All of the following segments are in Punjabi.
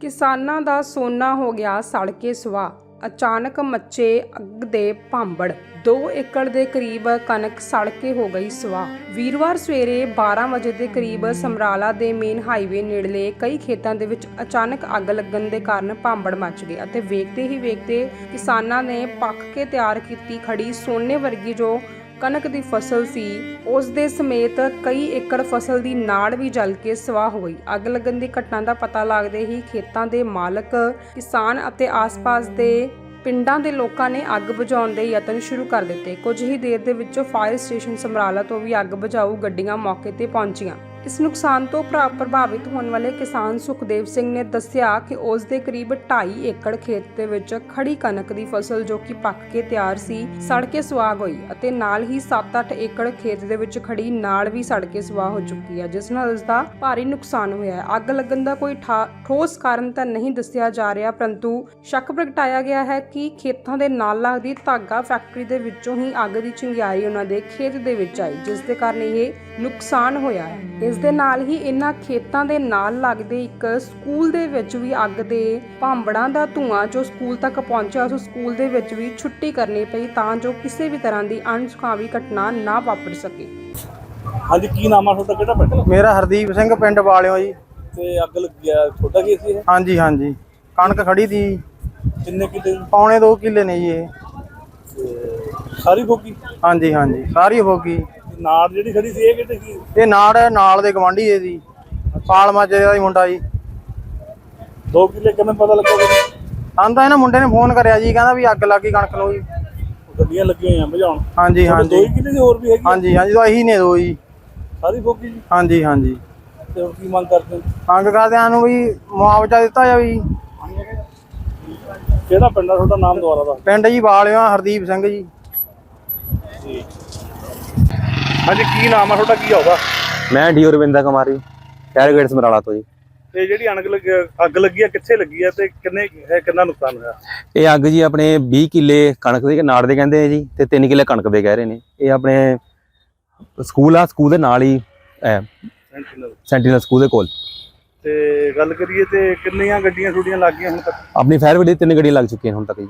ਕਿਸਾਨਾਂ ਦਾ ਸੋਨਾ ਹੋ ਗਿਆ ਸੜ ਕੇ ਸੁਆਹ। ਅਚਾਨਕ ਮੱਚੇ ਅੱਗ ਦੇ ਭਾਂਬੜ। 2 ਏਕੜ ਦੇ ਕਰੀਬ ਕਣਕ ਸੜ ਕੇ ਹੋ ਗਈ ਸੁਆਹ। ਵੀਰਵਾਰ ਸਵੇਰੇ 12 ਵਜੇ ਦੇ ਕਰੀਬ ਸਮਰਾਲਾ ਦੇ ਮੇਨ ਹਾਈਵੇ ਨੇੜਲੇ ਕਈ ਖੇਤਾਂ ਦੇ ਵਿੱਚ ਅਚਾਨਕ ਅੱਗ ਲੱਗਣ ਦੇ ਕਾਰਨ ਭਾਂਬੜ ਮੱਚ ਗਏ ਅਤੇ ਵੇਖਦੇ ਹੀ ਵੇਖਦੇ ਕਿਸਾਨਾਂ ਨੇ ਪੱਕ ਕੇ ਤਿਆਰ ਕੀਤੀ ਖੜੀ ਸੋਨੇ ਵਰਗੀ ਜੋ ਕਣਕ ਦੀ ਫਸਲ ਸੀ ਉਸ ਦੇ ਸਮੇਤ ਕਈ ਏਕੜ ਫਸਲ ਦੀ ਨਾੜ ਵੀ ਜਲ ਕੇ ਸਵਾਹ ਹੋ ਗਈ ਅੱਗ ਲੱਗਣ ਦੀ ਘਟਨਾ ਦਾ ਪਤਾ ਲੱਗਦੇ ਹੀ ਖੇਤਾਂ ਦੇ ਮਾਲਕ, ਕਿਸਾਨ ਅਤੇ ਆਸ-ਪਾਸ ਦੇ ਪਿੰਡਾਂ ਦੇ ਲੋਕਾਂ ਨੇ ਅੱਗ ਬੁਝਾਉਣ ਦੇ ਯਤਨ ਸ਼ੁਰੂ ਕਰ ਦਿੱਤੇ। ਕੁਝ ਹੀ ਦੇਰ ਦੇ ਵਿੱਚ ਫਾਇਰ ਸਟੇਸ਼ਨ ਸਮਰਾਲਾ ਤੋਂ ਵੀ ਅੱਗ ਬੁਝਾਊ ਗੱਡੀਆਂ ਮੌਕੇ ਤੇ ਪਹੁੰਚੀਆਂ। ਇਸ ਨੁਕਸਾਨ ਤੋਂ ਭਰਾ- ਪ੍ਰਭਾਵਿਤ ਹੋਣ ਵਾਲੇ ਕਿਸਾਨ ਸੁਖਦੇਵ ਸਿੰਘ ਨੇ ਦੱਸਿਆ ਕਿ ਉਸ ਦੇ ਕਰੀਬ 2.5 ਏਕੜ ਖੇਤ ਦੇ ਵਿੱਚ ਖੜੀ ਕਣਕ ਦੀ ਫਸਲ ਜੋ ਕਿ ਪੱਕ ਕੇ ਤਿਆਰ ਸੀ, ਸੜ ਕੇ ਸੁਆਹ ਹੋਈ ਅਤੇ ਨਾਲ ਹੀ 7-8 ਏਕੜ ਖੇਤ ਦੇ ਵਿੱਚ ਖੜੀ ਨਾੜ ਵੀ ਸੜ ਕੇ ਸੁਆਹ ਹੋ ਚੁੱਕੀ ਹੈ, ਜਿਸ ਨਾਲ ਉਸ ਦਾ ਭਾਰੀ ਨੁਕਸਾਨ ਹੋਇਆ ਹੈ। ਅੱਗ ਲੱਗਣ ਦਾ ਕੋਈ ਠੋਸ ਕਾਰਨ ਤਾਂ ਨਹੀਂ ਦੱਸਿਆ ਜਾ ਰਿਹਾ, ਪਰੰਤੂ ਸ਼ੱਕ ਪ੍ਰਗਟਾਇਆ ਗਿਆ ਹੈ ਕਿ ਖੇਤਾਂ ਦੇ ਨਾਲ ਲੱਗਦੀ ਧਾਗਾ ਫੈਕਟਰੀ ਦੇ ਵਿੱਚੋਂ ਹੀ ਅੱਗ ਦੀ ਚਿੰਗਾਰੀ ਉਹਨਾਂ ਦੇ ਖੇਤ ਦੇ ਵਿੱਚ ਆਈ, ਜਿਸ ਦੇ ਕਾਰਨ ਇਹ ਨੁਕਸਾਨ ਹੋਇਆ ਹੈ। ਇਸ ਦੇ ਨਾਲ ਹੀ ਇਹਨਾਂ ਖੇਤਾਂ ਦੇ ਨਾਲ ਲੱਗਦੇ ਇੱਕ ਸਕੂਲ ਦੇ ਵਿੱਚ ਵੀ ਅੱਗ ਦੇ ਭਾਂਬੜਾਂ ਦਾ ਧੂਆਂ ਜੋ ਸਕੂਲ ਤੱਕ ਪਹੁੰਚਿਆ ਉਸ ਸਕੂਲ ਦੇ ਵਿੱਚ ਵੀ ਛੁੱਟੀ ਕਰਨੀ ਪਈ ਤਾਂ ਜੋ ਕਿਸੇ ਵੀ ਤਰ੍ਹਾਂ ਦੀ ਅਣਸੁਖਾਵੀ ਘਟਨਾ ਨਾ ਵਾਪਰ ਸਕੇ। ਹਾਂਜੀ ਕੀ ਨਾਮ ਆ ਤੁਹਾਡਾ? ਕਿਹੜਾ ਪਿੰਡ? ਮੇਰਾ ਹਰਦੀਪ ਸਿੰਘ ਪਿੰਡ ਵਾਲਿਓ ਜੀ। ਤੇ ਅੱਗ ਲੱਗਿਆ ਛੋਟਾ ਕੀ ਸੀ ਇਹ? ਹਾਂਜੀ ਹਾਂਜੀ। ਕਣਕ ਖੜੀ ਦੀ ਕਿੰਨੇ ਕਿਤੇ ਪੌਣੇ 2 ਕਿੱਲੇ ਨੇ ਜੀ ਇਹ। ਸਾਰੀ ਫੋਕੀ ਹਾਂਜੀ ਹਾਂਜੀ। ਸਾਰੀ ਹੋ ਗਈ। ਨਾੜ ਜਿਹੜੀ ਖੜੀ ਸੀ ਇਹ ਕਿਤੇ ਸੀ? ਇਹ ਨਾੜ ਨਾਲ ਦੇ ਗਵਾਂਢੀ ਦੇ ਦੀ ਪਾਲ ਮਾਜੇ ਦਾ ਮੁੰਡਾ ਜੀ। 2 ਕਿੱਲੇ ਕਿਵੇਂ ਪਤਾ ਲੱਗੋਗਾ? ਆਂਦਾ ਇਹਨਾਂ ਮੁੰਡੇ ਨੇ ਫੋਨ ਕਰਿਆ ਜੀ ਕਹਿੰਦਾ ਵੀ ਅੱਗ ਲੱਗੀ ਕਣਕ ਨੂੰ ਜੀ। ਗੱਡੀਆਂ ਲੱਗੀਆਂ ਹੋਈਆਂ ਬੁਝਾਉਣ ਹਾਂਜੀ ਹਾਂਜੀ। ਹੀ ਕਿੱਲੇ ਦੀ ਹੋਰ ਵੀ ਹੈਗੀ ਹਾਂਜੀ ਹਾਂਜੀ ਤਾਂ ਇਹੀ ਨੇ ਦੋ ਜੀ। ਸਾਰੀ ਫੋਕੀ ਜੀ? ਹਾਂਜੀ ਹਾਂਜੀ। ਤੇ ਹੁਣ ਕੀ ਮੰਗ ਕਰਦੇ ਹੋ? ਮੰਗ ਕਰਦਿਆਂ ਨੂੰ ਵੀ ਮੁਆਵਜ਼ਾ ਦਿੱਤਾ ਜੀ। ਕਿਹੜਾ ਪਿੰਡ ਆ ਤੁਹਾਡਾ? ਨਾਮ ਦੁਆਰਾ ਦਾ ਪਿੰਡ ਜੀ ਵਾਲਿਓ ਹਰਦੀਪ ਸਿੰਘ ਜੀ। ਹਾਂਜੀ ਕੀ ਨਾਮ ਆ ਤੁਹਾਡਾ? ਕੀ ਆਉਗਾ ਮੈਂ ਡੀ ਰਵਿੰਦਰ ਕੁਮਾਰੀ ਕੈਰਗੇਟ ਸਮਰਾਲਾ ਤੋਂ ਜੀ। ਤੇ ਜਿਹੜੀ ਅਣਗ ਲੱਗੀ ਅੱਗ ਲੱਗੀ ਆ ਕਿੱਥੇ ਲੱਗੀ ਆ ਤੇ ਕਿੰਨੇ ਹੈ ਕਿੰਨਾ ਨੁਕਸਾਨ ਹੋਇਆ? ਇਹ ਅੱਗ ਜੀ ਆਪਣੇ 20 ਕਿੱਲੇ ਕਣਕ ਦੇ ਨਾੜ ਦੇ ਕਹਿੰਦੇ ਆ ਜੀ ਤੇ 3 ਕਿੱਲੇ ਕਣਕ ਦੇ ਕਹਿ ਰਹੇ ਨੇ। ਇਹ ਆਪਣੇ ਸਕੂਲ ਆ ਸਕੂਲ ਦੇ ਨਾਲ ਹੀ ਸੈਂਟੀਨਲ ਸੈਂਟੀਨਲ ਸਕੂਲ ਦੇ ਕੋਲ। ਤੇ ਗੱਲ ਕਰੀਏ ਤੇ ਕਿੰਨੀਆਂ ਗੱਡੀਆਂ ਛੁੱਟੀਆਂ ਲੱਗ ਗਈਆਂ ਹੁਣ ਤੱਕ? ਆਪਣੀ ਫਾਇਰ ਬ੍ਰਿਗੇਡ ਤਿੰਨ ਗੱਡੀਆਂ ਲੱਗ ਚੁੱਕੀਆਂ ਹੁਣ ਤੱਕ ਜੀ।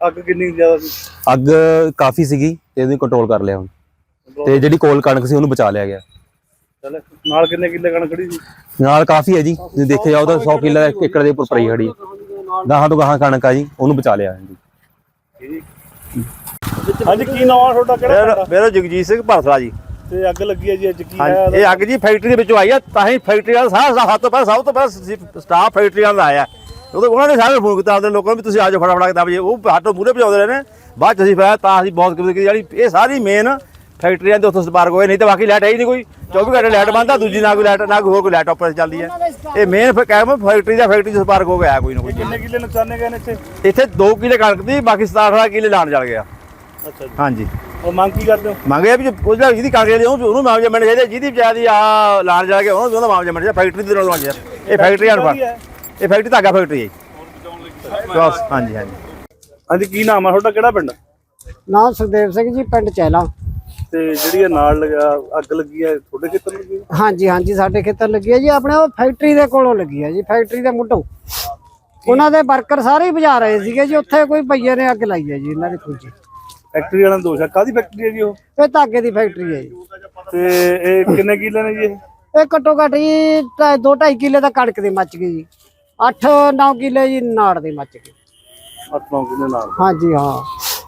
ਅੱਗ ਕਿੰਨੀ ਜ਼ਿਆਦਾ ਸੀ? ਅੱਗ ਕਾਫੀ ਸੀਗੀ ਤੇ ਇਹਨੂੰ ਕੰਟਰੋਲ ਕਰ ਲਿਆ ਹੁਣ। ਤੇ ਜਿਹੜੀ ਕੋਲ ਕਣਕ ਸੀ ਉਹਨੂੰ ਬਚਾ ਲਿਆ ਗਿਆ। ਚੱਲ ਨਾਲ ਕਿੰਨੇ ਕਿੱਲੇ ਕਣਕ ਖੜੀ ਸੀ? ਨਾਲ ਕਾਫੀ ਹੈ ਜੀ ਜੇ ਦੇਖਿਆ ਜਾਓ ਤਾਂ 100 ਕਿੱਲਾ ਇੱਕ ਏਕੜ ਦੇ ਉੱਪਰ ਪਈ ਖੜੀ। ਹੈ। ਗਾਹਾਂ ਤੋਂ ਗਾਹਾਂ ਕਣਕ ਆ ਜੀ ਉਹਨੂੰ ਬਚਾ ਲਿਆ ਜੀ। ਹਾਂਜੀ ਕੀ ਨਾਮ ਆ ਤੁਹਾਡਾ ਕਿਹੜਾ ਪਿੰਡ ਮੇਰਾ ਆ? ਮੇਰਾ ਜਗਜੀਤ ਸਿੰਘ ਭਰਸਲਾ ਜੀ। ਤੇ ਅੱਗ ਲੱਗੀ ਹੈ ਜੀ ਅੱਜ ਕੀ ਹਾਂਜੀ ਹੈ ਇਹ ਅੱਗ ਜੀ ਫੈਕਟਰੀ ਦੇ ਵਿੱਚੋਂ ਆਈ ਆ ਤਾਂ ਹੀ ਫੈਕਟਰੀ ਵਾਲਾ ਸਾਰਾ ਸਭ ਤੋਂ ਪਹਿਲਾਂ ਸਭ ਤੋਂ ਪਹਿਲਾਂ ਸਟਾਫ ਫੈਕਟਰੀ ਵਾਲਾ ਆਇਆ ਉਦੋਂ ਉਹਨਾਂ ਨੇ ਸਾਰੇ ਫੋਨ ਕੀਤਾ ਆਪਣੇ ਲੋਕਾਂ ਨੂੰ ਵੀ ਤੁਸੀਂ ਆ ਜਾਓ ਫਟਾਫਟ ਕੇ ਦਬ ਜੇ ਉਹ ਹੱਥੋਂ ਮੂਰੇ ਭਜਾਉਂਦੇ ਰਹੇ ਨੇ। ਬਾਅਦ ਚ ਅਸੀਂ ਫਿਰ ਤਾਂ ਅਸੀਂ ਬਹੁਤ ਕੀਤੀ ਜਿਹੜੀ ਇਹ ਸਾਰੀ ਮੇਨ ਫੈਕਟਰੀਆਂ ਦੇ ਉੱਥੋਂ ਸਪਾਰਕ ਹੋਏ ਨਹੀਂ ਤਾਂ ਬਾਕੀ ਲਾਈਟ ਹੈ ਹੀ ਨਹੀਂ ਕੋਈ। 24 ਘੰਟੇ ਲਾਈਟ ਬੰਦ ਆ ਦੂਜੀ ਨਾ ਕੋਈ ਲਾਈਟ ਨਾ ਕੋਈ ਹੋਰ ਕੋਈ ਲਾਈਟ ਆਪਰੇਟ ਚੱਲਦੀ ਹੈ ਇਹ ਮੇਨ ਕਹਿਮ ਫੈਕਟਰੀ ਦਾ ਫੈਕਟਰੀ ਚ ਸਪਾਰਕ ਹੋ ਗਿਆ ਕੋਈ ਨਾ ਕੋਈ। ਕਿੰਨੇ ਕਿੱਲੇ ਨੁਕਸਾਨੇ ਗਏ ਨੇ ਇੱਥੇ? ਇੱਥੇ 2 ਕਿਲੇ ਕਣਕ ਦੀ ਬਾਕੀ 17 ਕਿਲੇ ਲਾਣ ਚੱਲ ਗਿਆ। ਅੱਛਾ ਜੀ। ਹਾਂਜੀ। ਉਹ ਮੰਗ ਕੀ ਕਰਦੇ ਹੋ? ਮੰਗਿਆ ਵੀ ਉਹਦਾ ਜਿਹਦੀ ਕਾਂਗਰਸ ਦੀ ਉਹਨੂੰ ਉਹਨੂੰ ਮਾਮਜਾ ਮਿਲਣਾ ਚਾਹੀਦਾ ਜਿਹਦੀ ਵਿਚਾਰੀ ਆ ਲਾਣ ਜਾ ਕੇ ਉਹਨੂੰ ਉਹਦਾ ਮਾਮਜਾ ਮਿਲਣਾ ਚਾਹੀਦਾ ਫੈਕਟਰੀ ਦੇ ਨਾਲ ਮਾਮਜਾ ਇਹ ਫੈਕਟਰੀ ਅਨਫਾ ਇਹ ਫੈਕਟਰੀ ਧਾਗਾ ਫੈਕਟਰੀ ਹੈ ਬਸ ਹਾਂਜੀ ਹਾਂਜੀ। ਹਾਂਜੀ ਕੀ ਨਾਮ ਆ ਤੁਹਾਡਾ? ਕਿਹੜਾ ਪਿੰਡ? ਨਾਮ ਸੁਖਦੇਵ ਸਿੰਘ ਜੀ ਪਿੰਡ ਚੈਲਾ। ਤੇ ਜਿਹੜੀ ਇਹ ਨਾਲ ਲਗਾ ਅੱਗ ਲੱਗੀ ਹੈ ਤੁਹਾਡੇ ਖੇਤਰ ਨੂੰ ਲੱਗੀ ਹੈ? ਹਾਂਜੀ ਹਾਂਜੀ ਸਾਡੇ ਖੇਤਰ ਲੱਗੀ ਹੈ ਜੀ। ਆਪਣੇ ਉਹ ਫੈਕਟਰੀ ਦੇ ਕੋਲੋਂ ਲੱਗੀ ਹੈ ਜੀ ਫੈਕਟਰੀ ਦੇ ਮੁੱਢੋਂ। ਉਹਨਾਂ ਦੇ ਵਰਕਰ ਸਾਰੇ ਹੀ ਬੁਝਾ ਰਹੇ ਸੀਗੇ ਜੀ ਉੱਥੇ ਕੋਈ ਭਈਏ ਨੇ ਅੱਗ ਲਾਈ ਹੈ ਜੀ ਇਹਨਾਂ ਦੇ ਖੁੱਜੀ ਫੈਕਟਰੀ ਵਾਲਿਆਂ ਦਾ ਦੋਸ਼ ਹੈ। ਕਾਦੀ ਫੈਕਟਰੀ ਹੈ ਜੀ ਉਹ? ਇਹ ਧਾਗੇ ਦੀ ਫੈਕਟਰੀ ਹੈ ਜੀ। ਤੇ ਇਹ ਕਿੰਨੇ ਕਿੱਲੇ ਨੇ ਜੀ ਇਹ? ਇਹ ਘੱਟੋ ਘੱਟ ਜੀ 2.5 ਕਿੱਲੇ ਦਾ ਕਣਕ ਦੀ ਮੱਚ ਗਈ ਜੀ। 8-9 ਕਿੱਲੇ ਜੀ ਨਾੜ ਦੀ ਮੱਚ ਗਈ। ਅੱਠ ਨੌ ਕਿੱਲੇ ਨਾਲ ਹਾਂਜੀ ਹਾਂ।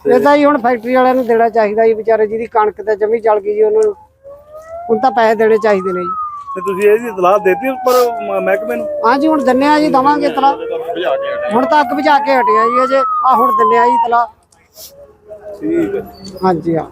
ਇਹ ਤਾਂ ਜੀ ਹੁਣ ਫੈਕਟਰੀ ਵਾਲਿਆਂ ਨੂੰ ਦੇਣਾ ਚਾਹੀਦਾ ਜੀ ਵਿਚਾਰੇ ਜਿਹਦੀ ਕਣਕ ਤੇ ਜਮੀ ਜਲ ਗਈ ਜੀ ਉਹਨਾਂ ਨੂੰ। ਹੁਣ ਤਾਂ ਪੈਸੇ ਦੇਣੇ ਚਾਹੀਦੇ ਨੇ ਜੀ। ਤੇ ਤੁਸੀਂ ਇਹਦੀ ਇਤਲਾਹ ਦੇਤੀ ਉੱਪਰ ਮ- ਮਹਿਕਮੇ ਨੂੰ? ਹਾਂਜੀ ਹੁਣ ਦਿੰਨੇ ਆ ਜੀ ਦਵਾਂਗੇ ਤਲਾ ਹੁਣ ਤਾਂ ਅੱਗ ਬੁਝਾ ਕੇ ਹਟਿਆ ਜੀ ਅਜੇ। ਆ ਹੁਣ ਦਿੰਨੇ ਆ ਜੀ ਤਲਾ ਠੀਕ ਹੈ ਹਾਂਜੀ ਹਾਂ।